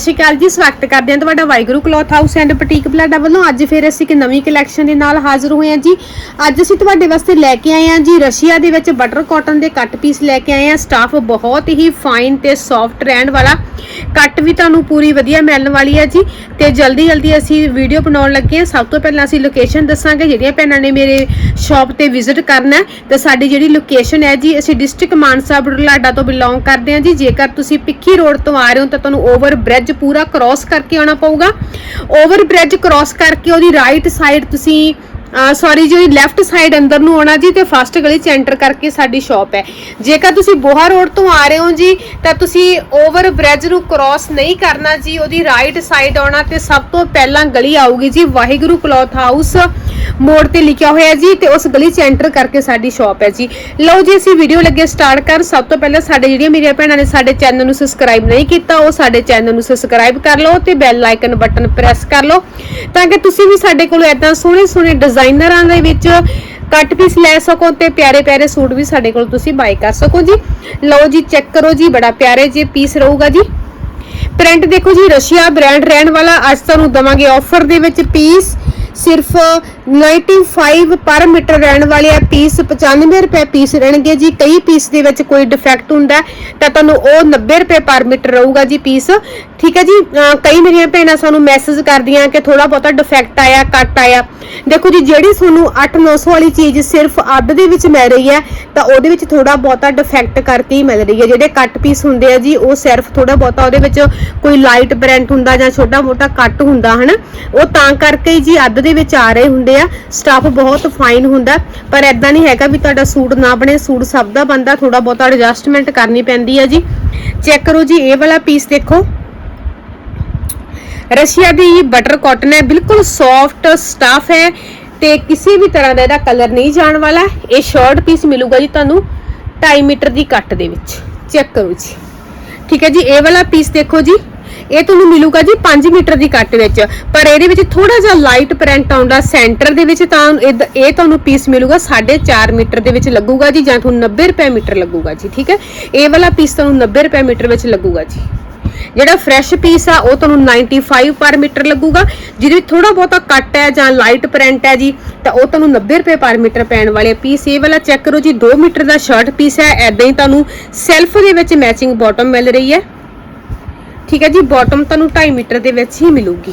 ਸਤਿ ਸ਼੍ਰੀ ਅਕਾਲ ਜੀ, ਸਵਾਗਤ ਕਰਦੇ ਹਾਂ ਤੁਹਾਡਾ Waheguru cloth house and boutique Balada ਵੱਲੋਂ। ਅੱਜ ਫਿਰ ਅਸੀਂ ਇੱਕ ਨਵੀਂ ਕਲੈਕਸ਼ਨ ਦੇ ਨਾਲ ਹਾਜ਼ਰ ਹੋਏ ਹਾਂ ਜੀ। ਅੱਜ ਅਸੀਂ ਤੁਹਾਡੇ ਵਾਸਤੇ ਲੈ ਕੇ ਆਏ ਹਾਂ ਜੀ, ਰਸ਼ੀਆ ਦੇ ਵਿੱਚ ਬਟਰ ਕਾਟਨ ਦੇ ਕੱਟ ਪੀਸ ਲੈ ਕੇ ਆਏ ਹਾਂ। ਸਟਾਫ ਬਹੁਤ ਹੀ ਫਾਈਨ ਤੇ ਸੌਫਟ ਰਹਿਣ ਵਾਲਾ। ਕੱਟ ਵੀ ਤੁਹਾਨੂੰ ਪੂਰੀ ਵਧੀਆ ਮਿਲਣ ਵਾਲੀ ਹੈ ਜੀ। ਤੇ ਜਲਦੀ ਜਲਦੀ ਅਸੀਂ ਵੀਡੀਓ ਬਣਾਉਣ ਲੱਗੇ ਹਾਂ। ਸਭ ਤੋਂ ਪਹਿਲਾਂ ਅਸੀਂ ਲੋਕੇਸ਼ਨ ਦੱਸਾਂਗੇ। ਜਿਹੜੀਆਂ ਭੈਣਾਂ ਨੇ ਮੇਰੇ ਸ਼ਾਪ ਤੇ ਵਿਜ਼ਿਟ ਕਰਨਾ ਹੈ, ਤੇ ਸਾਡੀ ਜਿਹੜੀ ਲੋਕੇਸ਼ਨ ਹੈ ਜੀ, ਅਸੀਂ ਡਿਸਟ੍ਰਿਕਟ ਮਾਨਸਾ ਬੁਢਲਾਡਾ ਤੋਂ ਬਿਲੋਂਗ ਕਰਦੇ ਹਾਂ ਜੀ। ਜੇਕਰ ਤੁਸੀਂ ਪਿੱਖੀ ਰੋਡ ਤੋਂ ਆ ਰਹੇ ਹੋ, ਤਾਂ ਤੁਹਾਨੂੰ ਓਵਰ ਬ੍ਰਿਜ ਪੂਰਾ ਕ੍ਰਾਸ ਕਰਕੇ ਆਉਣਾ ਪਊਗਾ। ਓਵਰ ਬ੍ਰਿਜ ਕ੍ਰਾਸ ਕਰਕੇ ਉਹਦੀ ਰਾਈਟ ਸਾਈਡ ਤੁਸੀਂ ਸੌਰੀ ਜੀ ਲੈਫਟ ਸਾਈਡ ਅੰਦਰ ਨੂੰ ਆਉਣਾ ਜੀ ਤੇ ਫਸਟ ਗਲੀ ਚ ਐਂਟਰ ਕਰਕੇ ਸਾਡੀ ਸ਼ਾਪ ਹੈ। ਜੇਕਰ ਤੁਸੀਂ ਬੋਹਾ ਰੋਡ ਤੋਂ ਆ ਰਹੇ ਹੋ ਜੀ, ਤਾਂ ਤੁਸੀਂ ਓਵਰ ਬ੍ਰਿਜ ਨੂੰ ਕ੍ਰਾਸ ਨਹੀਂ ਕਰਨਾ ਜੀ, ਉਹਦੀ ਰਾਈਟ ਸਾਈਡ ਆਉਣਾ ਤੇ ਸਭ ਤੋਂ ਪਹਿਲਾਂ ਗਲੀ ਆਊਗੀ ਜੀ ਵਾਹਿਗੁਰੂ ਕਲੋਥ ਹਾਊਸ ਮੋੜ ਤੇ ਲਿਖਿਆ ਹੋਇਆ ਜੀ ਤੇ ਉਸ ਗਲੀ ਚ ਐਂਟਰ ਕਰਕੇ ਸਾਡੀ ਸ਼ਾਪ ਹੈ ਜੀ। ਲਓ ਜੀ, ਅਸੀਂ ਵੀਡੀਓ ਲੱਗੇ ਸਟਾਰਟ ਕਰ ਸਭ ਤੋਂ ਪਹਿਲਾਂ ਸਾਡੇ ਜਿਹੜੀਆਂ ਮੇਰੀਆਂ ਭੈਣਾਂ ਨੇ ਸਾਡੇ ਚੈਨਲ ਨੂੰ ਸਬਸਕ੍ਰਾਈਬ ਨਹੀਂ ਕੀਤਾ, ਉਹ ਸਾਡੇ ਚੈਨਲ ਨੂੰ ਸਬਸਕ੍ਰਾਈਬ ਕਰ ਲਓ ਤੇ ਬੈਲ ਆਈਕਨ ਬਟਨ ਪ੍ਰੈਸ ਕਰ ਲਓ ਤਾਂ ਕਿ ਤੁਸੀਂ ਵੀ ਸਾਡੇ ਕੋਲ ਐਦਾਂ ਸੋਹਣੇ ਸੋਹਣੇ ਡਿਜ਼ਾਈਨਰਾਂ ਦੇ ਵਿੱਚ ਕੱਟ ਪੀਸ ਲੈ ਸਕੋ ਤੇ ਪਿਆਰੇ ਪਿਆਰੇ ਸੂਟ ਵੀ ਸਾਡੇ ਕੋਲ ਤੁਸੀਂ ਬਾਈ ਕਰ ਸਕੋ ਜੀ। ਲਓ ਜੀ ਚੈੱਕ ਕਰੋ ਜੀ, ਬੜਾ ਪਿਆਰੇ ਜੇ ਪੀਸ ਰਹੂਗਾ ਜੀ। ਪ੍ਰਿੰਟ ਦੇਖੋ ਜੀ, ਰਸ਼ੀਆ ਬ੍ਰਾਂਡ ਰਹਿਣ ਵਾਲਾ, ਅੱਜ ਤੁਹਾਨੂੰ ਦਵਾਂਗੇ ਆਫਰ ਦੇ ਵਿੱਚ ਪੀਸ ਸਿਰਫ 95 ਪਰ ਮੀਟਰ ਰਹਿਣ ਵਾਲੇ ਆ ਪੀਸ 95 ਰੁਪਏ ਪੀਸ ਰਹਿਣਗੇ ਜੀ। ਕਈ ਪੀਸ ਦੇ ਵਿੱਚ ਕੋਈ ਡਿਫੈਕਟ ਹੁੰਦਾ ਤਾਂ ਤੁਹਾਨੂੰ ਉਹ 90 ਰੁਪਏ ਪਰ ਮੀਟਰ ਰਹੂਗਾ ਜੀ ਪੀਸ। ਠੀਕ ਹੈ ਜੀ ਕਈ ਮੇਰੀਆਂ ਭੈਣਾਂ ਸਾਨੂੰ ਮੈਸੇਜ ਕਰਦੀਆਂ ਕਿ ਥੋੜਾ ਬਹੁਤਾ ਡਿਫੈਕਟ ਆਇਆ ਕੱਟ ਆਇਆ। ਦੇਖੋ ਜੀ, ਜਿਹੜੀ ਤੁਹਾਨੂੰ 8-900 ਵਾਲੀ ਚੀਜ਼ ਸਿਰਫ ਅੱਧ ਦੇ ਵਿੱਚ ਮਿਲ ਰਹੀ ਹੈ, ਤਾਂ ਉਹਦੇ ਵਿੱਚ ਥੋੜਾ ਬਹੁਤਾ ਡਿਫੈਕਟ ਕਰਕੇ ਹੀ ਮਿਲ ਰਹੀ ਹੈ। ਜਿਹੜੇ ਕੱਟ ਪੀਸ ਹੁੰਦੇ ਆ ਜੀ, ਉਹ ਸਿਰਫ ਥੋੜਾ ਬਹੁਤਾ ਉਹਦੇ ਵਿੱਚ ਕੋਈ ਲਾਈਟ ਬ੍ਰੈਂਟ ਹੁੰਦਾ ਜਾਂ ਛੋਟਾ ਮੋਟਾ ਕੱਟ ਹੁੰਦਾ, ਹਨਾ? ਉਹ ਤਾਂ ਕਰਕੇ ਜੀ ਅੱਧ ਦੇ ਵਿੱਚ ਆ ਰਹੇ ਹੁੰਦੇ ਆ। ਸਟਾਫ ਬਹੁਤ ਫਾਈਨ ਹੁੰਦਾ, ਪਰ ਐਦਾਂ ਨਹੀਂ ਹੈਗਾ ਵੀ ਤੁਹਾਡਾ ਸੂਟ ਨਾ ਬਣੇ, ਸੂਟ ਸਭ ਦਾ ਬੰਦਾ ਥੋੜਾ ਬਹੁਤਾ ਐਡਜਸਟਮੈਂਟ ਕਰਨੀ ਪੈਂਦੀ ਹੈ ਜੀ। ਚੈੱਕ ਕਰੋ ਜੀ, ਇਹ ਵਾਲਾ ਪੀਸ ਦੇਖੋ। ਰਸ਼ੀਆ ਦੀ ਬਟਰ ਕਾਟਨ ਹੈ, ਬਿਲਕੁਲ ਸੌਫਟ ਸਟਫ ਹੈ ਤੇ ਕਿਸੇ ਵੀ ਤਰ੍ਹਾਂ ਦਾ ਇਹਦਾ ਕਲਰ ਨਹੀਂ ਜਾਣ ਵਾਲਾ। ਇਹ ਸ਼ਾਰਟ ਪੀਸ ਮਿਲੂਗਾ ਜੀ ਤੁਹਾਨੂੰ 2.5 ਮੀਟਰ ਦੀ ਕੱਟ ਦੇ ਵਿੱਚ। ਚੈੱਕ ਕਰੋ ਜੀ। ਠੀਕ ਹੈ ਜੀ, ਇਹ ਵਾਲਾ ਪੀਸ ਦੇਖੋ ਜੀ। ਇਹ ਤੁਹਾਨੂੰ ਮਿਲੂਗਾ ਜੀ 5 ਮੀਟਰ ਦੀ ਕੱਟ ਵਿੱਚ। ਪਰ ਇਹਦੇ ਵਿੱਚ ਥੋੜਾ ਜਿਹਾ ਲਾਈਟ ਪ੍ਰਿੰਟ ਆਉਂਦਾ ਸੈਂਟਰ ਦੇ ਵਿੱਚ ਤਾਂ ਇਹ ਤੁਹਾਨੂੰ ਪੀਸ ਮਿਲੂਗਾ 4.5 ਮੀਟਰ ਦੇ ਵਿੱਚ ਲੱਗੂਗਾ ਜੀ ਜਾਂ ਤੁਹਾਨੂੰ 90 ਰੁਪਏ ਮੀਟਰ ਲੱਗੂਗਾ ਜੀ, ਠੀਕ ਹੈ? ਇਹ ਵਾਲਾ ਪੀਸ ਤੁਹਾਨੂੰ 90 ਰੁਪਏ ਮੀਟਰ ਵਿੱਚ ਲੱਗੂਗਾ ਜੀ। ਜਿਹੜਾ ਫਰੈਸ਼ ਪੀਸ ਆ, ਉਹ ਤੁਹਾਨੂੰ 95 ਪਰ ਮੀਟਰ ਲੱਗੂਗਾ। ਜਿਹਦੇ ਵਿੱਚ ਥੋੜਾ ਬਹੁਤਾ ਕੱਟ ਹੈ ਜਾਂ ਲਾਈਟ ਪ੍ਰਿੰਟ ਹੈ ਜੀ, ਤਾਂ ਉਹ ਤੁਹਾਨੂੰ 90 ਰੁਪਏ ਪਰ ਮੀਟਰ ਪੈਣ ਵਾਲੇ ਪੀਸ ਇਹ ਵਾਲਾ ਚੈੱਕ ਕਰੋ ਜੀ 2 ਮੀਟਰ ਦਾ ਸ਼ਰਟ ਪੀਸ ਹੈ। ਐਦਾਂ ਹੀ ਤੁਹਾਨੂੰ ਸੈਲਫ ਦੇ ਵਿੱਚ ਮੈਚਿੰਗ ਬਾਟਮ ਮਿਲ ਰਹੀ ਹੈ। ਠੀਕ ਹੈ ਜੀ ਬਾਟਮ ਤੁਹਾਨੂੰ 2.5 ਮੀਟਰ ਦੇ ਵਿੱਚ ਹੀ ਮਿਲੂਗੀ।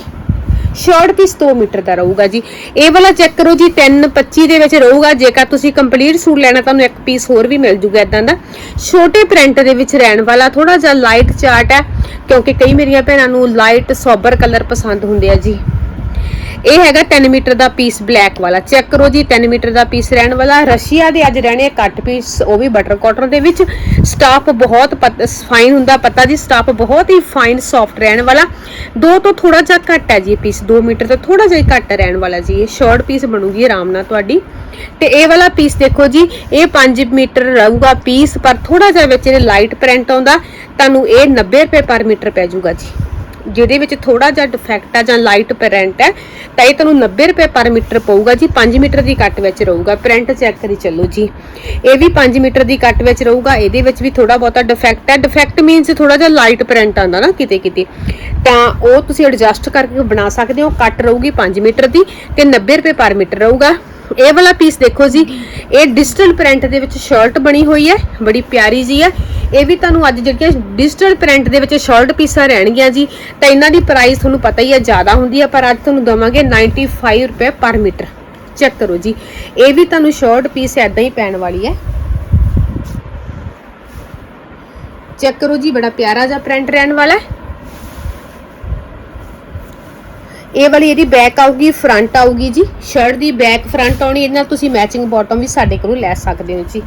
ਸ਼ਾਰਟ ਪੀਸ 2 ਮੀਟਰ ਦਾ ਰਹੂਗਾ ਜੀ। ਇਹ ਵਾਲਾ ਚੈੱਕ ਕਰੋ ਜੀ 325 ਦੇ ਵਿੱਚ ਰਹੂਗਾ। ਜੇਕਰ ਤੁਸੀਂ ਕੰਪਲੀਟ ਸੂਟ ਲੈਣਾ, ਤੁਹਾਨੂੰ ਇੱਕ ਪੀਸ ਹੋਰ ਵੀ ਮਿਲ ਜੂਗਾ ਇਦਾਂ ਦਾ। ਛੋਟੇ ਪ੍ਰਿੰਟ ਦੇ ਵਿੱਚ ਰਹਿਣ ਵਾਲਾ ਥੋੜਾ ਜਿਹਾ ਲਾਈਟ ਚਾਰਟ ਹੈ, ਕਿਉਂਕਿ ਕਈ ਮੇਰੀਆਂ ਭੈਣਾਂ ਨੂੰ ਲਾਈਟ ਸੋਬਰ ਕਲਰ ਪਸੰਦ ਹੁੰਦੇ ਆ ਜੀ। ਇਹ ਹੈਗਾ 3 ਮੀਟਰ ਦਾ ਪੀਸ ਬਲੈਕ ਵਾਲਾ। ਚੈੱਕ ਕਰੋ ਜੀ 3 ਮੀਟਰ ਦਾ ਪੀਸ ਰਹਿਣ ਵਾਲਾ। ਰਸ਼ੀਆ ਦੇ ਅੱਜ ਰਹਿਣੇ ਕੱਟ ਪੀਸ ਉਹ ਵੀ ਬਟਰ ਕਾਟਨ ਦੇ ਵਿੱਚ। ਸਟਾਫ ਬਹੁਤ ਫਾਈਨ ਹੁੰਦਾ ਪਤਾ ਜੀ ਸਟਾਫ ਬਹੁਤ ਹੀ ਫਾਈਨ ਸੌਫਟ ਰਹਿਣ ਵਾਲਾ। ਦੋ ਤੋਂ ਥੋੜਾ ਜਿਹਾ ਘੱਟ ਹੈ ਜੀ ਪੀਸ 2 ਮੀਟਰ ਤੋਂ ਥੋੜਾ ਜਿਹਾ ਹੀ ਘੱਟ ਰਹਿਣ ਵਾਲਾ ਜੀ। ਇਹ ਸ਼ਾਰਟ ਪੀਸ ਬਣੂਗੀ ਆਰਾਮ ਨਾਲ ਤੁਹਾਡੀ। ਤੇ ਇਹ ਵਾਲਾ ਪੀਸ ਦੇਖੋ ਜੀ, ਇਹ 5 ਮੀਟਰ ਰਹੂਗਾ ਪੀਸ ਪਰ ਥੋੜਾ ਜਿਹਾ ਵਿੱਚ ਇਹ ਲਾਈਟ ਪ੍ਰਿੰਟ ਆਉਂਦਾ। ਤੁਹਾਨੂੰ ਇਹ 90 ਰੁਪਏ ਪਰ ਮੀਟਰ ਪੈ ਜਾਊਗਾ ਜੀ। ਜਿਹਦੇ ਵਿੱਚ ਥੋੜਾ ਜਿਹਾ ਡਿਫੈਕਟ ਹੈ ਜਾਂ ਲਾਈਟ ਪ੍ਰਿੰਟ ਹੈ, ਤਾਂ ਇਹ ਤੁਹਾਨੂੰ 90 ਰੁਪਏ ਪਰ ਮੀਟਰ ਪਊਗਾ ਜੀ 5 ਮੀਟਰ ਦੀ ਕੱਟ ਵਿੱਚ ਰਹੂਗਾ। ਪ੍ਰਿੰਟ ਚੈੱਕ ਕਰੀ ਚੱਲੋ ਜੀ। ਇਹ ਵੀ 5 ਮੀਟਰ ਦੀ ਕੱਟ ਵਿੱਚ ਰਹੂਗਾ, ਇਹਦੇ ਵਿੱਚ ਵੀ ਥੋੜਾ ਬਹੁਤਾ ਡਿਫੈਕਟ ਹੈ। ਡਿਫੈਕਟ ਮੀਨਸ ਥੋੜਾ ਜਿਹਾ ਲਾਈਟ ਪ੍ਰਿੰਟ ਆਉਂਦਾ ਨਾ ਕਿਤੇ ਕਿਤੇ। ਤਾਂ ਉਹ ਤੁਸੀਂ ਐਡਜਸਟ ਕਰਕੇ ਬਣਾ ਸਕਦੇ ਹੋ ਕੱਟ ਰਹੂਗੀ 5 ਮੀਟਰ ਦੀ ਤੇ 90 ਰੁਪਏ ਪਰ ਮੀਟਰ ਰਹੂਗਾ। ਇਹ ਵਾਲਾ ਪੀਸ ਦੇਖੋ ਜੀ, ਇਹ ਡਿਜੀਟਲ ਪ੍ਰਿੰਟ ਦੇ ਵਿੱਚ ਸ਼ਰਟ ਬਣੀ ਹੋਈ ਹੈ, ਬੜੀ ਪਿਆਰੀ ਜੀ ਹੈ। ਇਹ ਵੀ ਤੁਹਾਨੂੰ ਅੱਜ ਜਿਹੜੀਆਂ ਡਿਜੀਟਲ ਪ੍ਰਿੰਟ ਦੇ ਵਿੱਚ ਸ਼ਰਟ ਪੀਸਾਂ ਰਹਿਣਗੀਆਂ ਜੀ, ਤਾਂ ਇਹਨਾਂ ਦੀ ਪ੍ਰਾਈਸ ਤੁਹਾਨੂੰ ਪਤਾ ਹੀ ਹੈ, ਜ਼ਿਆਦਾ ਹੁੰਦੀ ਹੈ, ਪਰ ਅੱਜ ਤੁਹਾਨੂੰ ਦਵਾਂਗੇ 95 ਰੁਪਏ ਪਰ ਮੀਟਰ। ਚੈੱਕ ਕਰੋ ਜੀ, ਇਹ ਵੀ ਤੁਹਾਨੂੰ ਸ਼ਰਟ ਪੀਸ ਐਦਾਂ ਹੀ ਪੈਣ ਵਾਲੀ ਹੈ। ਚੈੱਕ ਕਰੋ ਜੀ, ਬੜਾ ਪਿਆਰਾ ਜਿਹਾ ਪ੍ਰਿੰਟ ਰਹਿਣ ਵਾਲਾ ਹੈ। ਇਹ ਵਾਲੀ ਇਹਦੀ ਬੈਕ ਆਊਗੀ ਫਰੰਟ ਆਊਗੀ ਜੀ। ਸ਼ਰਟ ਦੀ ਬੈਕ ਫਰੰਟ ਆਉਣੀ, ਇਹਦੇ ਨਾਲ ਤੁਸੀਂ ਮੈਚਿੰਗ ਬਾਟਮ ਵੀ ਸਾਡੇ ਕੋਲੋਂ ਲੈ ਸਕਦੇ ਹੋ ਜੀ।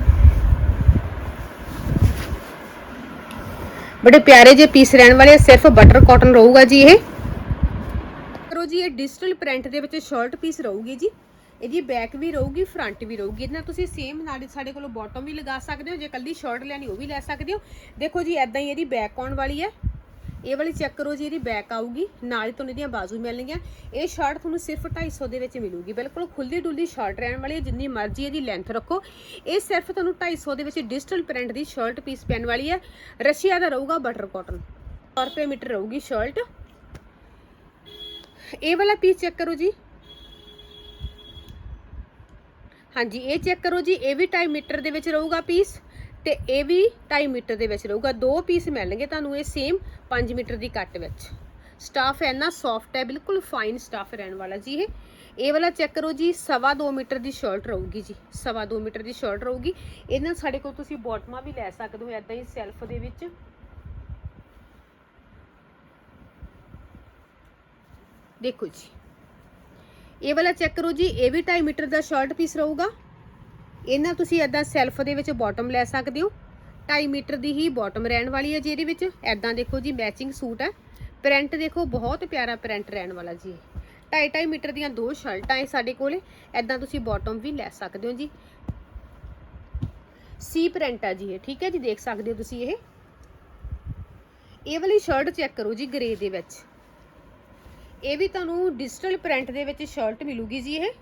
ਬੜੇ ਪਿਆਰੇ ਜੇ ਪੀਸ ਰਹਿਣ ਵਾਲੇ ਸਿਰਫ ਬਟਰ ਕਾਟਨ ਰਹੂਗਾ ਜੀ ਇਹ। ਕਰੋ ਜੀ, ਇਹ ਡਿਜੀਟਲ ਪ੍ਰਿੰਟ ਦੇ ਵਿੱਚ ਸ਼ਰਟ ਪੀਸ ਰਹੂਗੀ ਜੀ। ਇਹਦੀ ਬੈਕ ਵੀ ਰਹੂਗੀ ਫਰੰਟ ਵੀ ਰਹੂਗੀ। ਇਹਦੇ ਨਾਲ ਤੁਸੀਂ ਸੇਮ ਨਾਲ ਸਾਡੇ ਕੋਲੋਂ ਬਾਟਮ ਵੀ ਲਗਾ ਸਕਦੇ ਹੋ। ਜੇ ਕੱਲੀ ਸ਼ਰਟ ਲੈਣੀ, ਉਹ ਵੀ ਲੈ ਸਕਦੇ ਹੋ। ਦੇਖੋ ਜੀ ਐਦਾਂ ਹੀ ਇਹਦੀ ਬੈਕ ਆਉਣ ਵਾਲੀ ਹੈ। ਇਹ ਵਾਲੀ ਚੈੱਕ ਕਰੋ ਜੀ, ਇਹਦੀ ਬੈਕ ਆਊਗੀ, ਨਾਲ ਹੀ ਤੁਹਾਨੂੰ ਇਹਦੀਆਂ ਬਾਜ਼ੂ ਮਿਲਣਗੀਆਂ। ਇਹ ਸ਼ਰਟ ਤੁਹਾਨੂੰ ਸਿਰਫ 250 ਦੇ ਵਿੱਚ ਮਿਲੂਗੀ। ਬਿਲਕੁਲ ਖੁੱਲੀ ਡੁੱਲੀ ਸ਼ਰਟ ਰਹਿਣ ਵਾਲੀ ਹੈ, ਜਿੰਨੀ ਮਰਜ਼ੀ ਇਹਦੀ ਲੈਂਥ ਰੱਖੋ। ਇਹ ਸਿਰਫ ਤੁਹਾਨੂੰ 250 ਦੇ ਵਿੱਚ ਡਿਜੀਟਲ ਪ੍ਰਿੰਟ ਦੀ ਸ਼ਰਟ ਪੀਸ ਪੈਣ ਵਾਲੀ ਹੈ। ਰਸ਼ੀਆ ਦਾ ਰਹੂਗਾ ਬਟਰ ਕਾਟਨ 700 ਰੁਪਏ ਮੀਟਰ ਰਹੂਗੀ ਸ਼ਰਟ ਇਹ ਵਾਲਾ ਪੀਸ ਚੈੱਕ ਕਰੋ ਜੀ। ਹਾਂਜੀ, ਇਹ ਚੈੱਕ ਕਰੋ ਜੀ, ਇਹ ਵੀ 2.5 ਮੀਟਰ ਦੇ ਵਿੱਚ ਰਹੂਗਾ ਪੀਸ ਤੇ ਇਹ ਵੀ 2.5 ਮੀਟਰ ਦੇ ਵਿੱਚ ਰਹੂਗਾ। ਦੋ ਪੀਸ ਮਿਲਣਗੇ ਤੁਹਾਨੂੰ ਇਹ ਸੇਮ 5 ਮੀਟਰ ਦੀ ਕੱਟ ਵਿੱਚ। ਸਟਾਫ ਹੈ ਨਾ ਸੌਫਟ ਹੈ, ਬਿਲਕੁਲ ਫਾਈਨ ਸਟਾਫ ਰਹਿਣ ਵਾਲਾ ਜੀ ਇਹ। ਇਹ ਵਾਲਾ ਚੈੱਕ ਕਰੋ ਜੀ, ਸਵਾ 2 ਮੀਟਰ ਦੀ ਸ਼ਰਟ ਰਹੂਗੀ ਜੀ। ਸਵਾ 2 ਮੀਟਰ ਦੀ ਸ਼ਰਟ ਰਹੂਗੀ। ਇਹਦੇ ਨਾਲ ਸਾਡੇ ਕੋਲ ਤੁਸੀਂ ਬਾਟਮਾਂ ਵੀ ਲੈ ਸਕਦੇ ਹੋ ਐਦਾਂ ਹੀ ਸੈਲਫ ਦੇ ਵਿੱਚ। ਦੇਖੋ ਜੀ। ਇਹ ਵਾਲਾ ਚੈੱਕ ਕਰੋ ਜੀ, ਇਹ ਵੀ 2.5 ਮੀਟਰ ਦਾ ਸ਼ਰਟ ਪੀਸ ਰਹੂਗਾ। ਇਹਨਾਂ ਤੁਸੀਂ ਐਦਾਂ ਸੈਲਫ ਦੇ ਵਿੱਚ ਬਾਟਮ ਲੈ ਸਕਦੇ ਹੋ। 2.5 ਮੀਟਰ ਦੀ ਹੀ ਬਾਟਮ ਰਹਿਣ ਵਾਲੀ ਹੈ ਜੀ ਇਹਦੇ ਵਿੱਚ। ਐਦਾਂ ਦੇਖੋ ਜੀ ਮੈਚਿੰਗ ਸੂਟ ਹੈ। ਪ੍ਰਿੰਟ ਦੇਖੋ, ਬਹੁਤ ਪਿਆਰਾ ਪ੍ਰਿੰਟ ਰਹਿਣ ਵਾਲਾ ਜੀ 2.5 ਮੀਟਰ ਦੀਆਂ ਦੋ ਸ਼ਰਟਾਂ ਹੈ ਸਾਡੇ ਕੋਲੇ। ਐਦਾਂ ਤੁਸੀਂ ਬਾਟਮ ਵੀ ਲੈ ਸਕਦੇ ਹੋ ਜੀ। ਸੀ ਪ੍ਰਿੰਟ ਹੈ ਜੀ ਇਹ, ਠੀਕ ਹੈ ਜੀ, ਦੇਖ ਸਕਦੇ ਹੋ ਤੁਸੀਂ ਇਹ। ਇਹ ਵਾਲੀ ਸ਼ਰਟ ਚੈੱਕ ਕਰੋ ਜੀ ਗ੍ਰੇ ਦੇ ਵਿੱਚ। ਇਹ ਵੀ ਤੁਹਾਨੂੰ ਡਿਜੀਟਲ ਪ੍ਰਿੰਟ ਦੇ ਵਿੱਚ ਸ਼ਰਟ ਮਿਲੂਗੀ ਜੀ ਇਹ।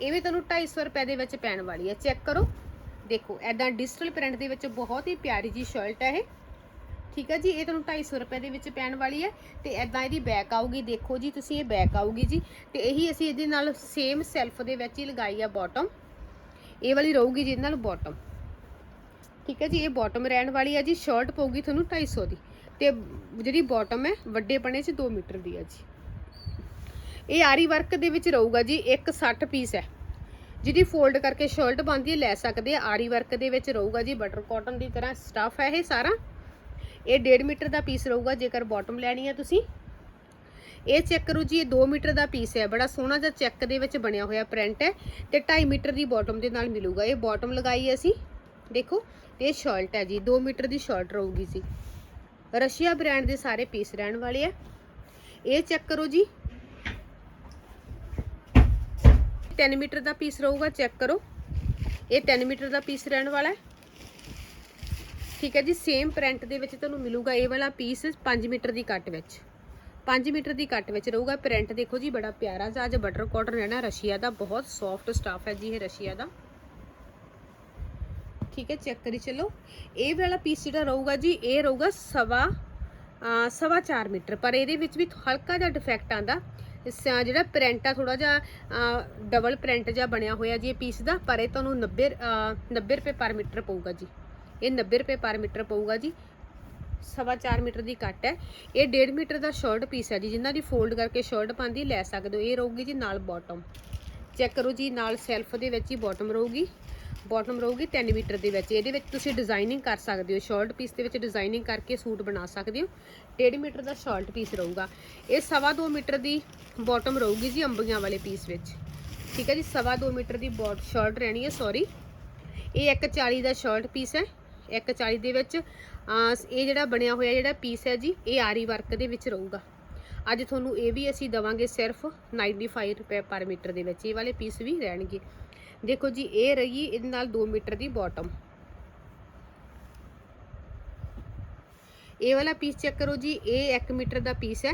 ਇਹ ਵੀ ਤੁਹਾਨੂੰ 250 ਰੁਪਏ ਦੇ ਵਿੱਚ ਪੈਣ ਵਾਲੀ ਹੈ। ਚੈੱਕ ਕਰੋ। ਦੇਖੋ ਐਦਾਂ ਡਿਜੀਟਲ ਪ੍ਰਿੰਟ ਦੇ ਵਿੱਚ ਬਹੁਤ ਹੀ ਪਿਆਰੀ ਜੀ ਸ਼ਰਟ ਹੈ ਇਹ। ਠੀਕ ਹੈ ਜੀ, ਇਹ ਤੁਹਾਨੂੰ 250 ਰੁਪਏ ਦੇ ਵਿੱਚ ਪੈਣ ਵਾਲੀ ਹੈ ਤੇ ਐਦਾਂ ਇਹਦੀ ਬੈਕ ਆਊਗੀ। ਦੇਖੋ ਜੀ, ਤੁਸੀਂ ਇਹ ਬੈਕ ਆਊਗੀ ਜੀ ਤੇ ਇਹੀ ਅਸੀਂ ਇਹਦੇ ਨਾਲ ਸੇਮ ਸੈਲਫ ਦੇ ਵਿੱਚ ਹੀ ਲਗਾਈ ਆ ਬਾਟਮ ਇਹ ਵਾਲੀ ਰਹੂਗੀ ਜੀ ਇਹਦੇ ਨਾਲ ਬਾਟਮ ਠੀਕ ਹੈ ਜੀ, ਇਹ ਬਾਟਮ ਰਹਿਣ ਵਾਲੀ ਹੈ ਜੀ। ਸ਼ਰਟ ਪਊਗੀ ਤੁਹਾਨੂੰ 250 ਦੀ ਤੇ ਜਿਹੜੀ ਬਾਟਮ ਹੈ, ਵੱਡੇ ਪਣੇ 'ਚ 2 ਮੀਟਰ ਦੀ ਹੈ ਜੀ। ਇਹ ਆਰੀ ਵਰਕ ਦੇ ਵਿੱਚ ਰਹੂਗਾ ਜੀ, ਇੱਕ 60 ਪੀਸ ਹੈ। ਜਿਹਦੀ ਫੋਲਡ ਕਰਕੇ ਸ਼ਰਟ ਬਣਦੀ ਹੈ, ਲੈ ਸਕਦੇ ਆ। ਆਰੀ ਵਰਕ ਦੇ ਵਿੱਚ ਰਹੂਗਾ ਜੀ ਬਟਰ ਕਾਟਨ ਦੀ ਤਰ੍ਹਾਂ ਸਟਫ ਹੈ ਇਹ ਸਾਰਾ। ਇਹ 1.5 ਮੀਟਰ ਦਾ ਪੀਸ ਰਹੂਗਾ, ਜੇਕਰ ਬਾਟਮ ਲੈਣੀ ਹੈ ਤੁਸੀਂ। ਇਹ ਚੈੱਕ ਕਰੋ ਜੀ, ਇਹ 2 ਮੀਟਰ ਦਾ ਪੀਸ ਹੈ। ਬੜਾ ਸੋਹਣਾ ਜਿਹਾ ਚੈੱਕ ਦੇ ਵਿੱਚ ਬਣਿਆ ਹੋਇਆ ਪ੍ਰਿੰਟ ਹੈ ਤੇ 2.5 ਮੀਟਰ ਦੀ ਬਾਟਮ ਦੇ ਨਾਲ ਮਿਲੂਗਾ। ਇਹ ਬਾਟਮ ਲਗਾਈ ਅਸੀਂ। ਦੇਖੋ, ਇਹ ਸ਼ਰਟ ਹੈ ਜੀ 2 ਮੀਟਰ ਦੀ ਸ਼ਰਟ ਰਹੂਗੀ ਜੀ। ਰਸ਼ੀਆ ਬ੍ਰਾਂਡ ਦੇ ਸਾਰੇ ਪੀਸ ਰਹਿਣ ਵਾਲੇ ਆ। ਇਹ ਚੈੱਕ ਕਰੋ ਜੀ। 3 ਮੀਟਰ ਦਾ ਪੀਸ ਰਹੂਗਾ, ਚੈੱਕ ਕਰੋ। ਇਹ 3 ਮੀਟਰ ਦਾ ਪੀਸ ਰਹਿਣ ਵਾਲਾ ਹੈ। ਠੀਕ ਹੈ ਜੀ ਸੇਮ ਪ੍ਰਿੰਟ ਦੇ ਵਿੱਚ ਤੁਹਾਨੂੰ ਮਿਲੂਗਾ ਇਹ ਵਾਲਾ ਪੀਸ 5 ਮੀਟਰ ਦੀ ਕੱਟ ਵਿੱਚ। 5 ਮੀਟਰ ਦੀ ਕੱਟ ਵਿੱਚ ਰਹੂਗਾ। ਪ੍ਰਿੰਟ ਦੇਖੋ ਜੀ, ਬੜਾ ਪਿਆਰਾ ਜਿਹਾ, ਅੱਜ ਬਟਰ ਕਾਟਨ ਰਹਿਣਾ ਰਸ਼ੀਆ ਦਾ ਬਹੁਤ ਸੌਫਟ ਸਟਾਫ ਹੈ ਜੀ ਇਹ ਰਸ਼ੀਆ ਦਾ। ਠੀਕ ਹੈ, ਚੈੱਕ ਕਰੀ ਚਲੋ। ਇਹ ਵਾਲਾ ਪੀਸ ਜਿਹੜਾ ਰਹੂਗਾ ਜੀ, ਇਹ ਰਹੂਗਾ ਸਵਾ ਸਵਾ 4 ਮੀਟਰ, ਪਰ ਇਹਦੇ ਵਿੱਚ ਵੀ ਹਲਕਾ ਜਿਹਾ ਡਿਫੈਕਟ ਆਂਦਾ ਜਿਹੜਾ ਪ੍ਰਿੰਟ ਆ ਥੋੜਾ ਜਿਹਾ ਡਬਲ ਪ੍ਰਿੰਟ ਜਿਹਾ ਬਣਿਆ ਹੋਇਆ ਜੀ ਇਹ ਪੀਸ ਦਾ, ਪਰ ਇਹ ਤੁਹਾਨੂੰ 90 ਅਹ 90 ਰੁਪਏ ਪਰ ਮੀਟਰ ਪਊਗਾ ਜੀ। ਇਹ 90 ਰੁਪਏ ਪਰ ਮੀਟਰ ਪਊਗਾ ਜੀ। ਸਵਾ 4 ਮੀਟਰ ਦੀ ਕੱਟ ਹੈ। ਇਹ 1.5 ਮੀਟਰ ਦਾ ਸ਼ਰਟ ਪੀਸ ਹੈ ਜੀ, ਜਿਨ੍ਹਾਂ ਦੀ ਫੋਲਡ ਕਰਕੇ ਸ਼ਰਟ ਪਾਉਂਦੀ, ਲੈ ਸਕਦੇ ਹੋ। ਇਹ ਰਹੂਗੀ ਜੀ ਨਾਲ ਬਾਟਮ ਚੈੱਕ ਕਰੋ ਜੀ, ਨਾਲ ਸੈਲਫ ਦੇ ਵਿੱਚ ਹੀ ਬਾਟਮ ਰਹੂਗੀ। ਬਾਟਮ ਰਹੂਗੀ 3 ਮੀਟਰ ਦੇ ਵਿੱਚ। ਇਹਦੇ ਵਿੱਚ ਤੁਸੀਂ ਡਿਜ਼ਾਈਨਿੰਗ ਕਰ ਸਕਦੇ ਹੋ। ਸ਼ਰਟ ਪੀਸ ਦੇ ਵਿੱਚ ਡਿਜ਼ਾਈਨਿੰਗ ਕਰਕੇ ਸੂਟ ਬਣਾ ਸਕਦੇ ਹੋ। 1.5 ਮੀਟਰ ਦਾ ਸ਼ਰਟ ਪੀਸ ਰਹੂਗਾ। ਇਹ ਸਵਾ 2 ਮੀਟਰ ਦੀ ਬਾਟਮ ਰਹੂਗੀ ਜੀ ਅੰਬੀਆਂ ਵਾਲੇ ਪੀਸ ਵਿੱਚ। ਠੀਕ ਹੈ ਜੀ, ਸਵਾ 2 ਮੀਟਰ ਦੀ ਬੋਟ ਸ਼ਰਟ ਰਹਿਣੀ ਹੈ ਸੌਰੀ ਇਹ 140 ਦਾ ਸ਼ਰਟ ਪੀਸ ਹੈ। 140 ਦੇ ਵਿੱਚ ਇਹ ਜਿਹੜਾ ਬਣਿਆ ਹੋਇਆ ਜਿਹੜਾ ਪੀਸ ਹੈ ਜੀ, ਇਹ ਆਰੀ ਵਰਕ ਦੇ ਵਿੱਚ ਰਹੂਗਾ। ਅੱਜ ਤੁਹਾਨੂੰ ਇਹ ਵੀ ਅਸੀਂ ਦਵਾਂਗੇ ਸਿਰਫ 95 ਰੁਪਏ ਪਰ ਮੀਟਰ ਦੇ ਵਿੱਚ। ਇਹ ਵਾਲੇ ਪੀਸ ਵੀ ਰਹਿਣਗੇ। ਦੇਖੋ ਜੀ, ਇਹ ਰਹੀ ਇਹਦੇ ਨਾਲ 2 ਮੀਟਰ ਦੀ ਬਾਟਮ ਇਹ ਵਾਲਾ ਪੀਸ ਚੈੱਕ ਕਰੋ ਜੀ, ਇਹ 1 ਮੀਟਰ ਦਾ ਪੀਸ ਹੈ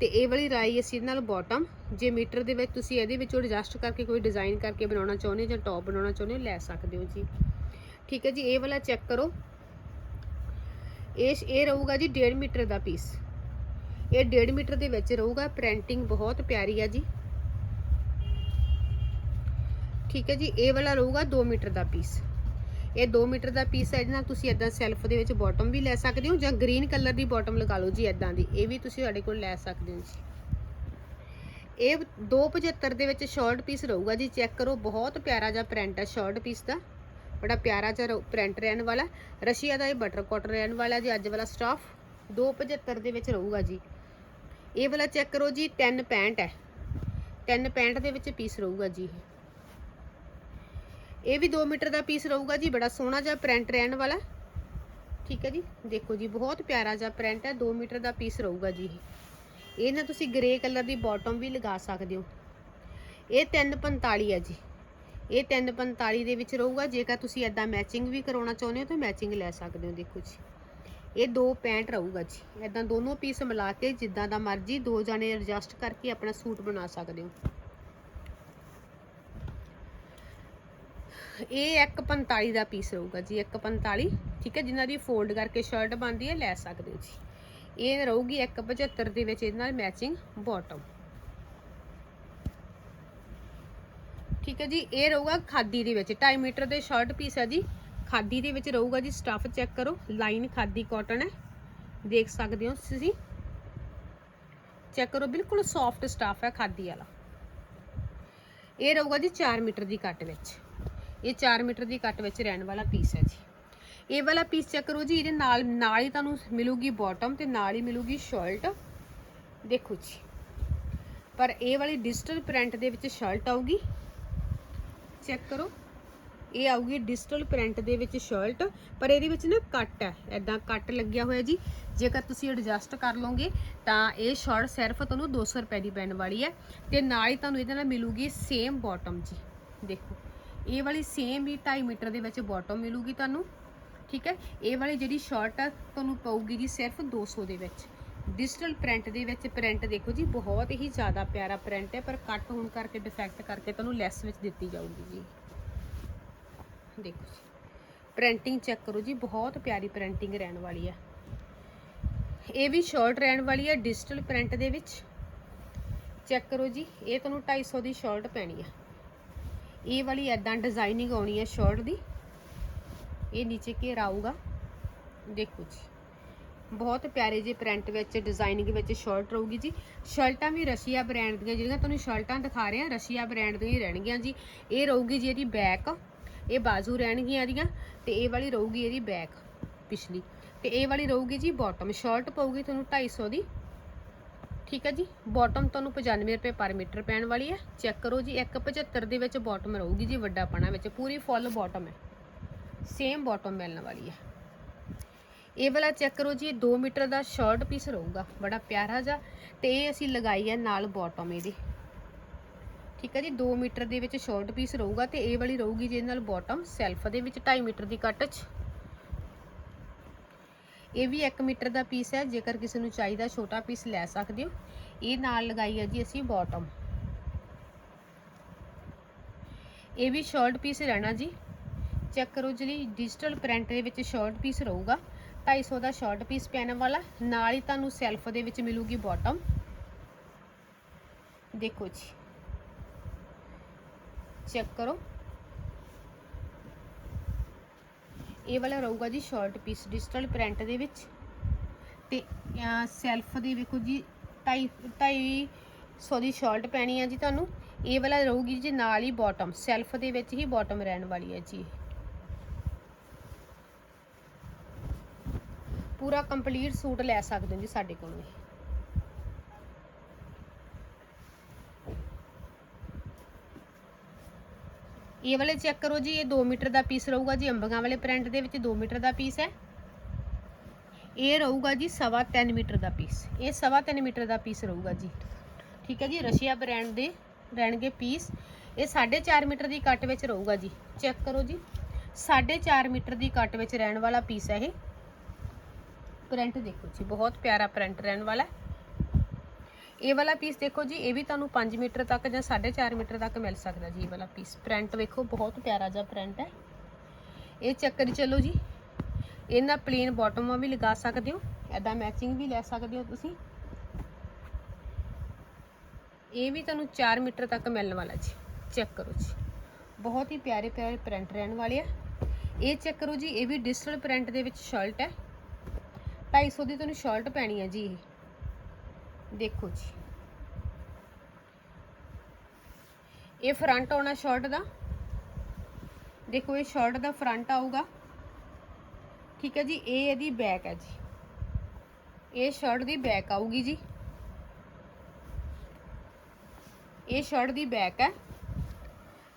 ਤੇ ਇਹ ਵਾਲੀ ਰਾਈ ਅਸੀਂ ਇਹਦੇ ਨਾਲ ਬਾਟਮ ਜੇ ਮੀਟਰ ਦੇ ਵਿੱਚ ਤੁਸੀਂ ਇਹਦੇ ਵਿੱਚੋਂ ਐਡਜਸਟ ਕਰਕੇ ਕੋਈ ਡਿਜ਼ਾਈਨ ਕਰਕੇ ਬਣਾਉਣਾ ਚਾਹੁੰਦੇ ਹੋ ਜਾਂ ਟੌਪ ਬਣਾਉਣਾ ਚਾਹੁੰਦੇ ਹੋ, ਲੈ ਸਕਦੇ ਹੋ ਜੀ। ਠੀਕ ਹੈ ਜੀ, ਇਹ ਵਾਲਾ ਚੈੱਕ ਕਰੋ। ਇਹ ਇਹ ਰਹੂਗਾ ਜੀ 1.5 ਮੀਟਰ ਦਾ ਪੀਸ ਇਹ 1.5 ਮੀਟਰ ਦੇ ਵਿੱਚ ਰਹੂਗਾ ਪ੍ਰਿੰਟਿੰਗ ਬਹੁਤ ਪਿਆਰੀ ਆ ਜੀ। ਠੀਕ ਹੈ ਜੀ, ਇਹ ਵਾਲਾ ਰਹੂਗਾ 2 ਮੀਟਰ ਦਾ ਪੀਸ ਇਹ 2 ਮੀਟਰ ਦਾ ਪੀਸ ਹੈ ਇਹਦੇ ਤੁਸੀਂ ਇਦਾਂ ਸੈਲਫ ਦੇ ਵਿੱਚ ਬਾਟਮ ਵੀ ਲੈ ਸਕਦੇ ਹੋ ਜਾਂ ਗ੍ਰੀਨ ਕਲਰ ਦੀ ਬਾਟਮ ਲਗਾ ਲਓ ਜੀ ਇਦਾਂ ਦੀ, ਇਹ ਵੀ ਤੁਸੀਂ ਤੁਹਾਡੇ ਕੋਲ ਲੈ ਸਕਦੇ ਹੋ ਜੀ। ਇਹ 275 ਦੇ ਵਿੱਚ ਸ਼ਾਰਟ ਪੀਸ ਰਹੂਗਾ ਜੀ ਚੈੱਕ ਕਰੋ, ਬਹੁਤ ਪਿਆਰਾ ਜਿਹਾ ਪ੍ਰਿੰਟ ਹੈ ਸ਼ਾਰਟ ਪੀਸ ਦਾ। ਬੜਾ ਪਿਆਰਾ ਜਿਹਾ ਪ੍ਰਿੰਟ ਰਹਿਣ ਵਾਲਾ। ਰਸ਼ੀਆ ਦਾ ਇਹ ਬਟਰ ਕਾਟਨ ਰਹਿਣ ਵਾਲਾ ਜੀ, ਅੱਜ ਵਾਲਾ ਸਟਾਫ 275 ਦੇ ਵਿੱਚ ਰਹੂਗਾ ਜੀ। ਇਹ ਵਾਲਾ ਚੈੱਕ ਕਰੋ ਜੀ 365 ਹੈ। 365 ਦੇ ਵਿੱਚ ਪੀਸ ਰਹੂਗਾ ਜੀ ਇਹ। ਇਹ ਵੀ 2 ਮੀਟਰ ਦਾ ਪੀਸ ਰਹੂਗਾ ਜੀ, ਬੜਾ ਸੋਹਣਾ ਜਿਹਾ ਪ੍ਰਿੰਟ ਰਹਿਣ ਵਾਲਾ। ਠੀਕ ਹੈ ਜੀ? ਦੇਖੋ ਜੀ, ਬਹੁਤ ਪਿਆਰਾ ਜਿਹਾ ਪ੍ਰਿੰਟ ਹੈ 2 ਮੀਟਰ ਦਾ ਪੀਸ ਰਹੂਗਾ ਜੀ ਇਹ। ਨਾ ਤੁਸੀਂ ਗ੍ਰੇ ਕਲਰ ਦੀ ਬਾਟਮ ਵੀ ਲਗਾ ਸਕਦੇ ਹੋ। ਇਹ 345 ਹੈ ਜੀ। ਇਹ 345 ਦੇ ਵਿੱਚ ਰਹੂਗਾ, ਜੇਕਰ ਤੁਸੀਂ ਐਦਾਂ ਮੈਚਿੰਗ ਵੀ ਕਰਾਉਣਾ ਚਾਹੁੰਦੇ ਹੋ ਤਾਂ ਮੈਚਿੰਗ ਲੈ ਸਕਦੇ ਹੋ, ਦੇਖੋ ਜੀ। ਇਹ 265 ਰਹੂਗਾ ਜੀ। ਐਦਾਂ ਦੋਨੋਂ ਪੀਸ ਮਿਲਾ ਕੇ ਜਿੱਦਾਂ ਦਾ ਮਰਜ਼ੀ ਦੋ ਜਾਣੇ ਐਡਜਸਟ ਕਰਕੇ ਆਪਣਾ ਸੂਟ ਬਣਾ ਸਕਦੇ ਹੋ। ਇਹ 145 ਦਾ ਪੀਸ ਰਹੂਗਾ ਜੀ 145 ਠੀਕ ਹੈ, ਜਿਨ੍ਹਾਂ ਦੀ ਫੋਲਡ ਕਰਕੇ ਸ਼ਰਟ ਬਣਦੀ ਹੈ, ਲੈ ਸਕਦੇ ਹੋ ਜੀ। ਇਹ ਰਹੂਗੀ 175 ਦੇ ਵਿੱਚ ਇਹਦੇ ਨਾਲ ਮੈਚਿੰਗ ਬਾਟਮ ਠੀਕ ਹੈ ਜੀ, ਇਹ ਰਹੂਗਾ ਖਾਦੀ ਦੇ ਵਿੱਚ 2.5 ਮੀਟਰ ਦੇ ਸ਼ਰਟ ਪੀਸ ਹੈ ਜੀ। ਖਾਦੀ ਦੇ ਵਿੱਚ ਰਹੂਗਾ ਜੀ ਸਟਫ ਚੈੱਕ ਕਰੋ ਲਾਈਨ ਖਾਦੀ ਕਾਟਨ ਹੈ। ਦੇਖ ਸਕਦੇ ਹੋ ਤੁਸੀਂ। ਚੈੱਕ ਕਰੋ, ਬਿਲਕੁਲ ਸੌਫਟ ਸਟਫ ਹੈ ਖਾਦੀ ਵਾਲਾ। ਇਹ ਰਹੂਗਾ ਜੀ 4 ਮੀਟਰ ਦੀ ਕੱਟ ਵਿੱਚ। ਇਹ 4 ਮੀਟਰ ਦੀ ਕੱਟ ਵਿੱਚ ਰਹਿਣ ਵਾਲਾ ਪੀਸ ਹੈ ਜੀ। ਇਹ ਵਾਲਾ ਪੀਸ ਚੈੱਕ ਕਰੋ ਜੀ, ਇਹਦੇ ਨਾਲ ਨਾਲ ਹੀ ਤੁਹਾਨੂੰ ਮਿਲੂਗੀ ਬਾਟਮ ਤੇ ਨਾਲ ਹੀ ਮਿਲੂਗੀ ਸ਼ਰਟ ਦੇਖੋ ਜੀ। ਪਰ ਇਹ ਵਾਲੀ ਡਿਜੀਟਲ ਪ੍ਰਿੰਟ ਦੇ ਵਿੱਚ ਸ਼ਰਟ ਆਊਗੀ। ਚੈੱਕ ਕਰੋ। ਇਹ ਆਊਗੀ ਡਿਜੀਟਲ ਪ੍ਰਿੰਟ ਦੇ ਵਿੱਚ ਸ਼ਰਟ ਪਰ ਇਹਦੇ ਵਿੱਚ ਨਾ ਕੱਟ ਹੈ। ਐਦਾਂ ਕੱਟ ਲੱਗਿਆ ਹੋਇਆ ਜੀ। ਜੇਕਰ ਤੁਸੀਂ ਐਡਜਸਟ ਕਰ ਲਓਗੇ, ਤਾਂ ਇਹ ਸ਼ਰਟ ਸਿਰਫ ਤੁਹਾਨੂੰ 200 ਰੁਪਏ ਦੀ ਪੈਣ ਵਾਲੀ ਹੈ। ਤੇ ਨਾਲ ਹੀ ਤੁਹਾਨੂੰ ਇਹਦੇ ਨਾਲ ਮਿਲੂਗੀ ਸੇਮ ਬਾਟਮ ਜੀ। ਦੇਖੋ। ਇਹ ਵਾਲੀ ਸੇਮ ਹੀ 2.5 ਮੀਟਰ ਦੇ ਵਿੱਚ ਬਾਟਮ ਮਿਲੂਗੀ ਤੁਹਾਨੂੰ, ਠੀਕ ਹੈ? ਇਹ ਵਾਲੀ ਜਿਹੜੀ ਸ਼ਰਟ ਆ, ਤੁਹਾਨੂੰ ਪਊਗੀ ਜੀ ਸਿਰਫ 200 ਦੇ ਵਿੱਚ। ਡਿਜੀਟਲ ਪ੍ਰਿੰਟ ਦੇ ਵਿੱਚ ਪ੍ਰਿੰਟ ਦੇਖੋ ਜੀ, ਬਹੁਤ ਹੀ ਜ਼ਿਆਦਾ ਪਿਆਰਾ ਪ੍ਰਿੰਟ ਹੈ, ਪਰ ਕੱਟ ਹੋਣ ਕਰਕੇ ਡਿਫੈਕਟ ਕਰਕੇ ਤੁਹਾਨੂੰ ਲੈਸ ਵਿੱਚ ਦਿੱਤੀ ਜਾਊਗੀ ਜੀ। ਦੇਖੋ ਜੀ ਪ੍ਰਿੰਟਿੰਗ ਚੈੱਕ ਕਰੋ ਜੀ, ਬਹੁਤ ਪਿਆਰੀ ਪ੍ਰਿੰਟਿੰਗ ਰਹਿਣ ਵਾਲੀ ਹੈ ਇਹ ਵੀ ਸ਼ਰਟ ਰਹਿਣ ਵਾਲੀ ਹੈ ਡਿਜੀਟਲ ਪ੍ਰਿੰਟ ਦੇ ਵਿੱਚ। ਚੈੱਕ ਕਰੋ ਜੀ, ਇਹ ਤੁਹਾਨੂੰ 250 ਦੀ ਸ਼ਰਟ ਪੈਣੀ ਹੈ ਇਹ ਵਾਲੀ ਐਦਾਂ ਡਿਜ਼ਾਈਨਿੰਗ ਆਉਣੀ ਹੈ ਸ਼ਰਟ ਦੀ। ਇਹ ਨੀਚੇ ਘੇਰਾ ਆਊਗਾ। ਦੇਖੋ ਜੀ। ਬਹੁਤ ਪਿਆਰੇ ਜੇ ਪ੍ਰਿੰਟ ਵਿੱਚ ਡਿਜ਼ਾਈਨਿੰਗ ਵਿੱਚ ਸ਼ਰਟ ਰਹੂਗੀ ਜੀ। ਸ਼ਰਟਾਂ ਵੀ ਰਸ਼ੀਆ ਬ੍ਰਾਂਡ ਦੀਆਂ, ਜਿਹੜੀਆਂ ਤੁਹਾਨੂੰ ਸ਼ਰਟਾਂ ਦਿਖਾ ਰਹੇ ਆ, ਰਸ਼ੀਆ ਬ੍ਰਾਂਡ ਦੀਆਂ ਹੀ ਰਹਿਣਗੀਆਂ ਜੀ। ਇਹ ਰਹੂਗੀ ਜੀ ਇਹਦੀ ਬੈਕ ਇਹ ਬਾਜ਼ੂ ਰਹਿਣਗੀਆਂ ਇਹਦੀਆਂ ਤੇ ਇਹ ਵਾਲੀ ਰਹੂਗੀ ਇਹਦੀ ਬੈਕ ਪਿਛਲੀ। ਤੇ ਇਹ ਵਾਲੀ ਰਹੂਗੀ ਜੀ ਬਾਟਮ ਸ਼ਰਟ ਪਊਗੀ ਤੁਹਾਨੂੰ 250 ਦੀ। ਠੀਕ ਹੈ ਜੀ। ਬਾਟਮ ਤੁਹਾਨੂੰ 95 ਰੁਪਏ ਪਰ ਮੀਟਰ ਪੈਣ ਵਾਲੀ ਹੈ। ਚੈੱਕ ਕਰੋ ਜੀ 175 ਦੇ ਵਿੱਚ ਬਾਟਮ ਰਹੂਗੀ ਜੀ, ਵੱਡਾ ਪਣਾ ਵਿੱਚ। ਪੂਰੀ ਫੁੱਲ ਬਾਟਮ ਹੈ। ਸੇਮ ਬਾਟਮ ਮਿਲਣ ਵਾਲੀ ਹੈ। ਇਹ ਵਾਲਾ ਚੈੱਕ ਕਰੋ ਜੀ ਇਹ 2 ਮੀਟਰ ਦਾ ਸ਼ਰਟ ਪੀਸ ਰਹੂਗਾ। ਬੜਾ ਪਿਆਰਾ ਜਿਹਾ। ਤੇ ਇਹ ਅਸੀਂ ਲਗਾਈ ਹੈ ਨਾਲ ਬਾਟਮ ਇਹਦੀ। ਠੀਕ ਹੈ ਜੀ 2 ਮੀਟਰ ਦੇ ਵਿੱਚ ਸ਼ਾਰਟ ਪੀਸ ਰਹੂਗਾ ਤੇ ਇਹ ਵਾਲੀ ਰਹੂਗੀ ਜਿਹਦੇ ਨਾਲ ਬਾਟਮ ਸੈਲਫ ਦੇ ਵਿੱਚ 2.5 ਮੀਟਰ ਦੀ ਕੱਟ 'ਚ। ਇਹ ਵੀ 1 ਮੀਟਰ ਦਾ ਪੀਸ ਹੈ, ਜੇਕਰ ਕਿਸੇ ਨੂੰ ਚਾਹੀਦਾ ਛੋਟਾ ਪੀਸ ਲੈ ਸਕਦੇ ਹੋ। ਇਹ ਨਾਲ ਲਗਾਈ ਹੈ ਜੀ ਅਸੀਂ ਬਾਟਮ ਇਹ ਵੀ ਸ਼ਾਰਟ ਪੀਸ ਰਹਿਣਾ ਜੀ। ਚੈੱਕ ਕਰੋ ਜਿਹੜੀ ਡਿਜੀਟਲ ਪ੍ਰਿੰਟ ਦੇ ਵਿੱਚ ਸ਼ਾਰਟ ਪੀਸ ਰਹੂਗਾ 250 ਦਾ ਸ਼ਾਰਟ ਪੀਸ ਪੈਣ ਵਾਲਾ। ਨਾਲ ਹੀ ਤੁਹਾਨੂੰ ਸੈਲਫ ਦੇ ਵਿੱਚ ਮਿਲੂਗੀ ਬਾਟਮ ਦੇਖੋ ਜੀ। ਚੈੱਕ ਕਰੋ। ਇਹ ਵਾਲਾ ਰਹੂਗਾ ਜੀ ਸ਼ਾਰਟ ਪੀਸ ਡਿਜੀਟਲ ਪ੍ਰਿੰਟ ਦੇ ਵਿੱਚ। ਤੇ ਸੈਲਫ ਦੀ ਵੇਖੋ ਜੀ 2.5 ਸੌ ਦੀ ਸ਼ਾਰਟ ਪੈਣੀ ਆ ਜੀ ਤੁਹਾਨੂੰ। ਇਹ ਵਾਲਾ ਰਹੂਗੀ ਜੀ ਨਾਲ ਹੀ ਬਾਟਮ ਸੈਲਫ ਦੇ ਵਿੱਚ ਹੀ ਬਾਟਮ ਰਹਿਣ ਵਾਲੀ ਹੈ ਜੀ ਪੂਰਾ ਕੰਪਲੀਟ ਸੂਟ ਲੈ ਸਕਦੇ ਹੋ ਜੀ ਸਾਡੇ ਕੋਲੋਂ ਇਹ ਵਾਲੇ ਚੈੱਕ ਕਰੋ ਜੀ, ਇਹ 2 ਮੀਟਰ ਦਾ ਪੀਸ ਰਹੂਗਾ ਜੀ, ਅੰਬੀਆਂ ਵਾਲੇ ਪ੍ਰਿੰਟ ਦੇ ਵਿੱਚ 2 ਮੀਟਰ ਦਾ ਪੀਸ ਹੈ। ਇਹ ਰਹੂਗਾ ਜੀ ਸਵਾ 3 ਮੀਟਰ ਦਾ ਪੀਸ ਇਹ ਸਵਾ 3 ਮੀਟਰ ਦਾ ਪੀਸ ਰਹੂਗਾ ਜੀ। ਠੀਕ ਹੈ ਜੀ, ਰਸ਼ੀਆ ਬ੍ਰਾਂਡ ਦੇ ਰਹਿਣਗੇ ਪੀਸ ਇਹ 4.5 ਮੀਟਰ ਦੀ ਕੱਟ ਵਿੱਚ ਰਹੂਗਾ ਜੀ। ਚੈੱਕ ਕਰੋ ਜੀ 4.5 ਮੀਟਰ ਦੀ ਕੱਟ ਵਿੱਚ ਰਹਿਣ ਵਾਲਾ ਪੀਸ ਹੈ ਇਹ। ਪ੍ਰਿੰਟ ਦੇਖੋ ਜੀ, ਬਹੁਤ ਪਿਆਰਾ ਪ੍ਰਿੰਟ ਰਹਿਣ ਵਾਲਾ ਹੈ। ਇਹ ਵਾਲਾ ਪੀਸ ਦੇਖੋ ਜੀ, ਇਹ ਵੀ ਤੁਹਾਨੂੰ 5 ਮੀਟਰ ਤੱਕ ਜਾਂ 4.5 ਮੀਟਰ ਤੱਕ ਮਿਲ ਸਕਦਾ ਜੀ ਇਹ ਵਾਲਾ ਪੀਸ ਪ੍ਰਿੰਟ ਵੇਖੋ, ਬਹੁਤ ਪਿਆਰਾ ਜਿਹਾ ਪ੍ਰਿੰਟ ਹੈ। ਇਹ ਚੱਕਰ ਚਲੋ ਜੀ। ਇਹਨਾਂ ਪਲੇਨ ਬਾਟਮਾਂ ਵੀ ਲਗਾ ਸਕਦੇ ਹੋ। ਐਦਾਂ ਮੈਚਿੰਗ ਵੀ ਲੈ ਸਕਦੇ ਹੋ ਤੁਸੀਂ। ਇਹ ਵੀ ਤੁਹਾਨੂੰ 4 ਮੀਟਰ ਤੱਕ ਮਿਲਣ ਵਾਲਾ ਜੀ। ਚੈੱਕ ਕਰੋ ਜੀ। ਬਹੁਤ ਹੀ ਪਿਆਰੇ ਪਿਆਰੇ ਪ੍ਰਿੰਟ ਰਹਿਣ ਵਾਲੇ ਆ। ਇਹ ਚੈੱਕ ਕਰੋ ਜੀ, ਇਹ ਵੀ ਡਿਜੀਟਲ ਪ੍ਰਿੰਟ ਦੇ ਵਿੱਚ ਸ਼ਰਟ ਹੈ। 250 ਦੀ ਤੁਹਾਨੂੰ ਸ਼ਰਟ ਪੈਣੀ ਹੈ ਜੀ ਇਹ। ਦੇਖੋ ਜੀ। ਇਹ ਫਰੰਟ ਆਉਣਾ ਸ਼ਰਟ ਦਾ। ਦੇਖੋ, ਇਹ ਸ਼ਰਟ ਦਾ ਫਰੰਟ ਆਊਗਾ। ਠੀਕ ਹੈ ਜੀ, ਇਹ ਇਹਦੀ ਬੈਕ ਹੈ ਜੀ। ਇਹ ਸ਼ਰਟ ਦੀ ਬੈਕ ਆਊਗੀ ਜੀ। ਇਹ ਸ਼ਰਟ ਦੀ ਬੈਕ ਹੈ।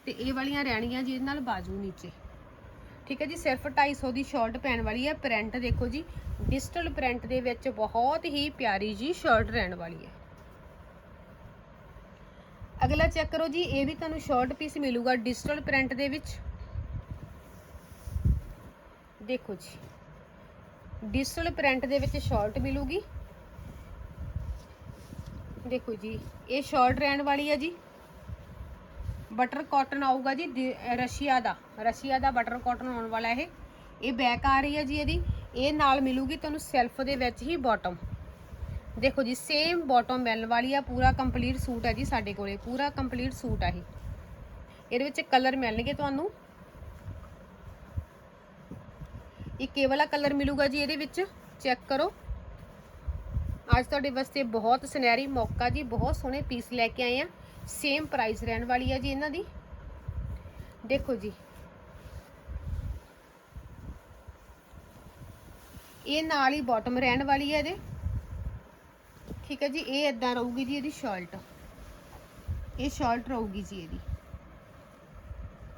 ਤੇ ਇਹ ਵਾਲੀਆਂ ਰਹਿਣਗੀਆਂ ਜਿਹਦੇ ਨਾਲ ਬਾਜੂ ਨੀਚੇ। ਠੀਕ ਹੈ ਜੀ, ਸਿਰਫ 250 ਦੀ ਸ਼ਰਟ ਪੈਣ ਵਾਲੀ ਹੈ। ਪ੍ਰਿੰਟ ਦੇਖੋ ਜੀ ਡਿਜੀਟਲ ਪ੍ਰਿੰਟ ਦੇ ਵਿੱਚ ਬਹੁਤ ਹੀ ਪਿਆਰੀ ਜੀ ਸ਼ਰਟ ਰਹਿਣ ਵਾਲੀ ਹੈ। ਅਗਲਾ ਚੈੱਕ ਕਰੋ ਜੀ, ਇਹ ਵੀ ਤੁਹਾਨੂੰ ਸ਼ਾਰਟ ਪੀਸ ਮਿਲੂਗਾ ਡਿਜੀਟਲ ਪ੍ਰਿੰਟ ਦੇ ਵਿੱਚ। ਦੇਖੋ ਜੀ, ਡਿਜੀਟਲ ਪ੍ਰਿੰਟ ਦੇ ਵਿੱਚ ਸ਼ਾਰਟ ਮਿਲੂਗੀ। ਦੇਖੋ ਜੀ, ਇਹ ਸ਼ਾਰਟ ਰਹਿਣ ਵਾਲੀ ਹੈ ਜੀ। ਬਟਰ ਕਾਟਨ ਆਊਗਾ ਜੀ ਰਸ਼ੀਆ ਦਾ ਰਸ਼ੀਆ ਦਾ ਬਟਰ ਕਾਟਨ ਆਉਣ ਵਾਲਾ ਇਹ। ਇਹ ਬੈਕ ਆ ਰਹੀ ਹੈ ਜੀ ਇਹਦੀ। ਇਹ ਨਾਲ ਮਿਲੂਗੀ ਤੁਹਾਨੂੰ ਸੈਲਫ ਦੇ ਵਿੱਚ ਹੀ ਬਾਟਮ ਦੇਖੋ ਜੀ ਸੇਮ ਬਾਟਮ ਮਿਲਣ ਵਾਲੀ ਆ, ਪੂਰਾ ਕੰਪਲੀਟ ਸੂਟ ਹੈ ਜੀ ਸਾਡੇ ਕੋਲੇ, ਪੂਰਾ ਕੰਪਲੀਟ ਸੂਟ ਆ ਇਹ। ਇਹਦੇ ਵਿੱਚ ਕਲਰ ਮਿਲਣਗੇ ਤੁਹਾਨੂੰ। ਇੱਕ ਇਹ ਵਾਲਾ ਕਲਰ ਮਿਲੂਗਾ ਜੀ ਇਹਦੇ ਵਿੱਚ ਚੈੱਕ ਕਰੋ। ਅੱਜ ਤੁਹਾਡੇ ਵਾਸਤੇ ਬਹੁਤ ਸੁਨਹਿਰੀ ਮੌਕਾ ਜੀ, ਬਹੁਤ ਸੋਹਣੇ ਪੀਸ ਲੈ ਕੇ ਆਏ ਆ। ਸੇਮ ਪ੍ਰਾਈਸ ਰਹਿਣ ਵਾਲੀ ਆ ਜੀ ਇਹਨਾਂ ਦੀ। ਦੇਖੋ ਜੀ ਇਹ ਨਾਲ ਹੀ ਬਾਟਮ ਰਹਿਣ ਵਾਲੀ ਹੈ ਇਹਦੇ। ਠੀਕ ਹੈ ਜੀ, ਇਹ ਇਦਾਂ ਰਹੂਗੀ ਜੀ ਇਹਦੀ ਸ਼ਰਟ ਇਹ ਸ਼ਰਟ ਰਹੂਗੀ ਜੀ ਇਹਦੀ।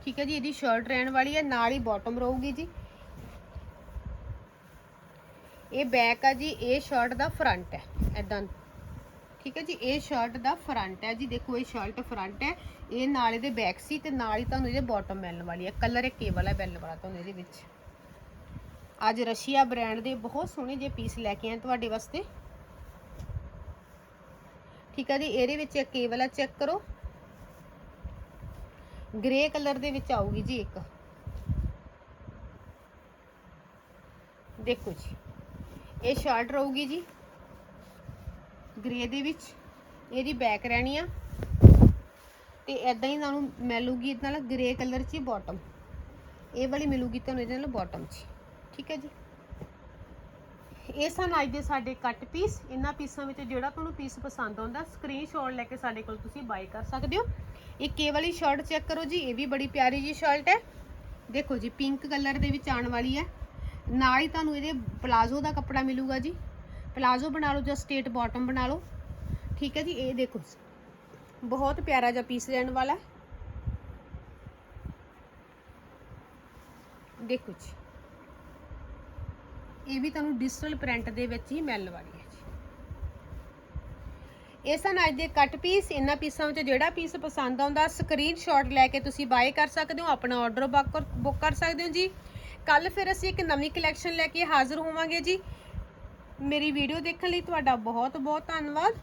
ਠੀਕ ਹੈ ਜੀ, ਇਹਦੀ ਸ਼ਰਟ ਰਹਿਣ ਵਾਲੀ ਹੈ, ਨਾਲ ਹੀ ਬਾਟਮ ਰਹੂਗੀ ਜੀ। ਇਹ ਬੈਕ ਆ ਜੀ, ਇਹ ਸ਼ਰਟ ਦਾ ਫਰੰਟ ਹੈ ਇਦਾਂ ਠੀਕ ਹੈ ਜੀ, ਇਹ ਸ਼ਰਟ ਦਾ ਫਰੰਟ ਹੈ ਜੀ, ਦੇਖੋ ਇਹ ਸ਼ਰਟ ਫਰੰਟ ਹੈ। ਇਹ ਨਾਲ ਇਹਦੇ ਬੈਕ ਸੀ ਤੇ ਨਾਲ ਹੀ ਤੁਹਾਨੂੰ ਇਹਦੇ ਬਾਟਮ ਮਿਲਣ ਵਾਲੀ ਹੈ। ਕਲਰ ਇਹ ਕੇਵਲ ਹੈ ਬੈਲ ਵਾਲਾ ਤੁਹਾਨੂੰ ਇਹਦੇ ਵਿੱਚ। ਅੱਜ ਰਸ਼ੀਆ ਬ੍ਰਾਂਡ ਦੇ ਬਹੁਤ ਸੋਹਣੇ ਜਿਹੇ ਪੀਸ ਲੈ ਕੇ ਆਏ ਤੁਹਾਡੇ ਵਾਸਤੇ। ਠੀਕ ਹੈ ਜੀ, ਇਹਦੇ ਵਿੱਚ ਇੱਕ ਇਹ ਵਾਲਾ ਚੈੱਕ ਕਰੋ। ਗ੍ਰੇ ਕਲਰ ਦੇ ਵਿੱਚ ਆਊਗੀ ਜੀ ਇੱਕ। ਦੇਖੋ ਜੀ, ਇਹ ਸ਼ਰਟ ਰਹੂਗੀ ਜੀ। ਗ੍ਰੇ ਦੇ ਵਿੱਚ ਇਹਦੀ ਬੈਕ ਰਹਿਣੀ ਆ। ਤੇ ਐਦਾਂ ਹੀ ਤੁਹਾਨੂੰ ਮਿਲੂਗੀ ਇਹਦੇ ਨਾਲ ਗ੍ਰੇ ਕਲਰ 'ਚ ਬਾਟਮ ਇਹ ਵਾਲੀ ਮਿਲੂਗੀ ਤੁਹਾਨੂੰ ਇਹਦੇ ਨਾਲ ਬਾਟਮ 'ਚ। ਠੀਕ ਹੈ ਜੀ। ਇਹ ਸਨ ਅੱਜ ਦੇ ਸਾਡੇ ਕੱਟ ਪੀਸ ਇਹਨਾਂ ਪੀਸਾਂ ਵਿੱਚ ਜਿਹੜਾ ਤੁਹਾਨੂੰ ਪੀਸ ਪਸੰਦ ਆਉਂਦਾ ਸਕਰੀਨਸ਼ਾਟ ਲੈ ਕੇ ਸਾਡੇ ਕੋਲ ਤੁਸੀਂ ਬਾਈ ਕਰ ਸਕਦੇ ਹੋ। ਇਹ ਕੇ ਵਾਲੀ ਸ਼ਰਟ ਚੈੱਕ ਕਰੋ ਜੀ, ਇਹ ਵੀ ਬੜੀ ਪਿਆਰੀ ਜੀ ਸ਼ਰਟ ਹੈ। ਦੇਖੋ ਜੀ ਪਿੰਕ ਕਲਰ ਦੇ ਵਿੱਚ ਆਉਣ ਵਾਲੀ ਹੈ। ਨਾਲ ਹੀ ਤੁਹਾਨੂੰ ਇਹਦੇ ਪਲਾਜ਼ੋ ਦਾ ਕੱਪੜਾ ਮਿਲੂਗਾ ਜੀ। ਪਲਾਜ਼ੋ ਬਣਾ ਲਓ ਜਾਂ ਸਟੇਟ ਬਾਟਮ ਬਣਾ ਲਓ। ਠੀਕ ਹੈ ਜੀ, ਇਹ ਦੇਖੋ। ਬਹੁਤ ਪਿਆਰਾ ਜਿਹਾ ਪੀਸ ਰਹਿਣ ਵਾਲਾ ਦੇਖੋ ਜੀ। ਇਹ ਵੀ ਤੁਹਾਨੂੰ ਡਿਜੀਟਲ ਪ੍ਰਿੰਟ ਦੇ ਵਿੱਚ ਹੀ ਮਿਲਣ ਵਾਲੀ ਹੈ ਇਹ ਸਨ ਅੱਜ ਦੇ ਕੱਟ ਪੀਸ। ਇਹਨਾਂ ਪੀਸਾਂ ਵਿੱਚ ਜਿਹੜਾ ਪੀਸ ਪਸੰਦ ਆਉਂਦਾ ਸਕਰੀਨਸ਼ਾਟ ਲੈ ਕੇ ਤੁਸੀਂ ਬਾਏ ਕਰ ਸਕਦੇ ਹੋ, ਆਪਣਾ ਆਰਡਰ ਬੁੱਕ ਕਰ ਸਕਦੇ ਹੋ ਜੀ। ਕੱਲ ਫਿਰ ਅਸੀਂ ਇੱਕ ਨਵੀਂ ਕਲੈਕਸ਼ਨ ਲੈ ਕੇ ਹਾਜ਼ਰ ਹੋਵਾਂਗੇ ਜੀ। ਮੇਰੀ ਵੀਡੀਓ ਦੇਖਣ ਲਈ ਤੁਹਾਡਾ ਬਹੁਤ ਬਹੁਤ ਧੰਨਵਾਦ।